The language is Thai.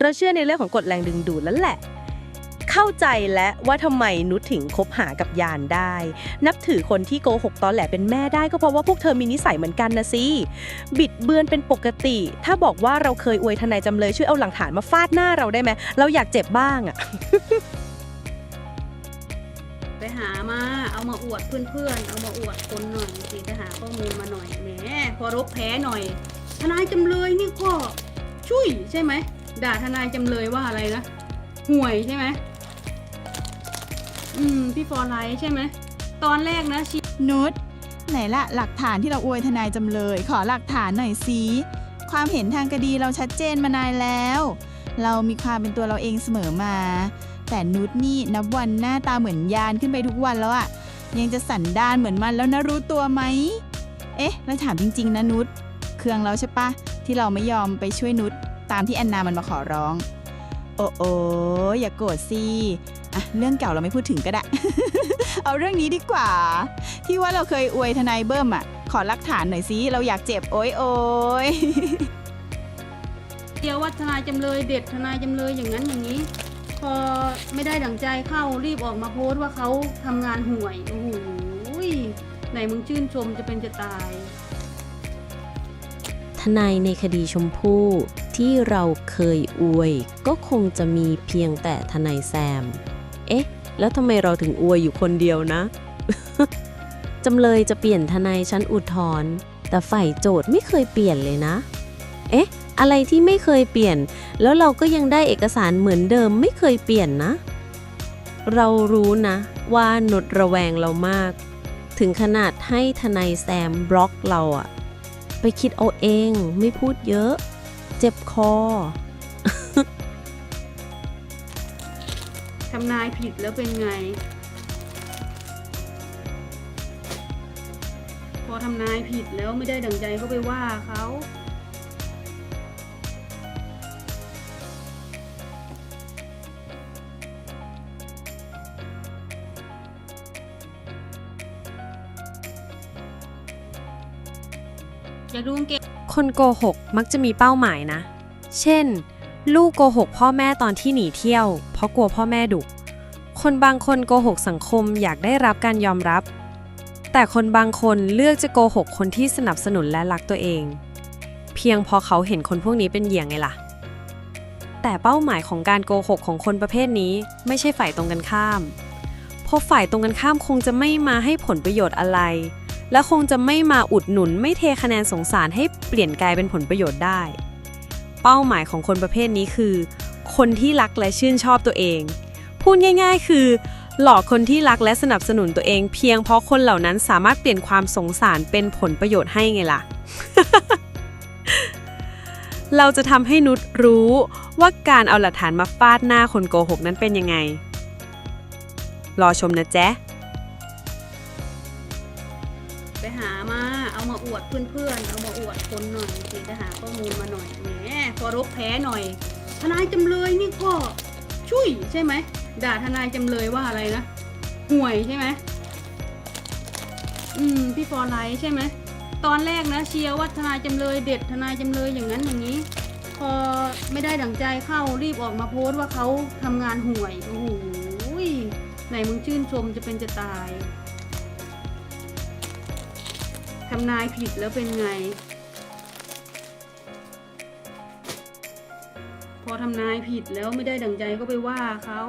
เราเชื่อในเรื่องของกฎแรงดึงดูดแล้วแหละ เข้าใจและว่าทำไมนุชถึงคบหากับยานได้ นับถือคนที่โกหกตอนแหลเป็นแม่ได้ก็เพราะว่าพวกเธอมีนิสัยเหมือนกันนะสิบิดเบือนเป็นปกติ ถ้าบอกว่าเราเคยอวยทนายจำเลยช่วยเอาหลักฐานมาฟาดหน้าเราได้ไหมเราอยากเจ็บบ้างอะไปหามา เอามาอวดเพื่อนๆ เอามาอวดคนหน่อยสิไปหาข้อมูลมาหน่อยแหมพอรบแพ้หน่อย ทนายจำเลยนี่ก็ช่วยใช่ไหม ด่าทนายจำเลยว่าอะไรนะห่วยใช่ไหมอืม พี่ฟอร์ไลท์ใช่ไหม ตอนแรกนะชีนุชไหนละหลักฐานที่เราอวยทนายจำเลย ขอหลักฐานหน่อยสิความเห็นทางคดีเราชัดเจนมานานแล้ว เรามีความเป็นตัวเราเองเสมอมา แต่นุชนี่นับวันหน้าตาเหมือนยานขึ้นไปทุกวันแล้วอะยังจะสันดานเหมือนมันแล้วนะรู้ตัวไหม เอ๊ะแล้วถามจริง ๆ นะนุชเครื่องเราใช่ปะที่เราไม่ยอมไปช่วยนุช ตามที่แอนนามันมาขอร้อง โอ้โออย่ากโกรธสิอะเรื่องเก่าเราไม่พูดถึงก็ได้ เอาเรื่องนี้ดีกว่า ที่ว่าเราเคยอวยทนายเบิ้มอะขอหลักฐานหน่อยสิเราอยากเจ็บโอ้ยโอยเดียวว่าทนายจำเลยเด็ดทนายจำเลยอย่างนั้นอย่างนี้ พอไม่ได้ดังใจเข้ารีบออกมาโพสต์ว่าเขาทำงานห่วยโอ้โหยไหนมึงชื่นชมจะเป็นจะตาย ทนายในคดีชมพู่ ที่เราเคยอวย ก็คงจะมีเพียงแต่ทนายแซม เอ๊ะ แล้วทำไมเราถึงอวยอยู่คนเดียวนะ จำเลยจะเปลี่ยนทนายชั้นอุทธรณ์แต่ฝ่ายโจทย์ไม่เคยเปลี่ยนเลยนะ เอ๊ะ อะไรที่ไม่เคยเปลี่ยน แล้วเราก็ยังได้เอกสารเหมือนเดิมไม่เคยเปลี่ยนนะ เรารู้นะว่าหนดระแวงเรามาก ถึงขนาดให้ทนายแซมบล็อกเราอะไปคิดเอาเองไม่พูดเยอะ เจ็บคอ ทำนายผิดแล้วเป็นไง พอทำนายผิดแล้วไม่ได้ดังใจก็ไปว่าเขาอยากดูกางเกง คนโกหกมักจะมีเป้าหมายนะ เช่น ลูกโกหกพ่อแม่ตอนที่หนีเที่ยว เพราะกลัวพ่อแม่ดุ คนบางคนโกหกสังคมอยากได้รับการยอมรับ แต่คนบางคนเลือกจะโกหกคนที่สนับสนุนและรักตัวเอง เพียงเพอเขาเห็นคนพวกนี้เป็นเหยื่อไงล่ะ แต่เป้าหมายของการโกหกของคนประเภทนี้ไม่ใช่ฝ่ายตรงกันข้าม เพราะฝ่ายตรงกันข้ามคงจะไม่มาให้ผลประโยชน์อะไร และคงจะไม่มาอุดหนุนไม่เทคะแนนสงสารให้เปลี่ยนกลายเป็นผลประโยชน์ได้ เป้าหมายของคนประเภทนี้คือ คนที่รักและชื่นชอบตัวเอง พูดง่าย ๆ คือ หลอกคนที่รักและสนับสนุนตัวเอง เพียงเพราะคนเหล่านั้นสามารถเปลี่ยนความสงสารเป็นผลประโยชน์ให้ไงล่ะ เราจะทำให้นุชรู้ว่าการเอาหลักฐานมาฟาดหน้าคนโกหกนั้นเป็นยังไง รอชมนะแจ๊ะ ไปหามา เอามาอวดเพื่อนๆ เอามาอวดคนหน่อยสิไปหาข้อมูลมาหน่อย แหมพอรบแพ้หน่อย ทนายจำเลยนี่ก็ช่วยใช่ไหม ด่าทนายจำเลยว่าอะไรนะ ห่วยใช่ไหม อืม พี่ฟอร์ไลท์ใช่ไหม ตอนแรกนะ เชียร์ว่าทนายจำเลยเด็ดทนายจำเลยอย่างนั้นอย่างนี้ พอไม่ได้ดังใจเข้ารีบออกมาโพสต์ว่าเขาทำงานห่วย โอ้โหไหนมึงชื่นชมจะเป็นจะตาย ทำนายผิดแล้วเป็นไง พอทำนายผิดแล้วไม่ได้ดังใจก็ไปว่าเขา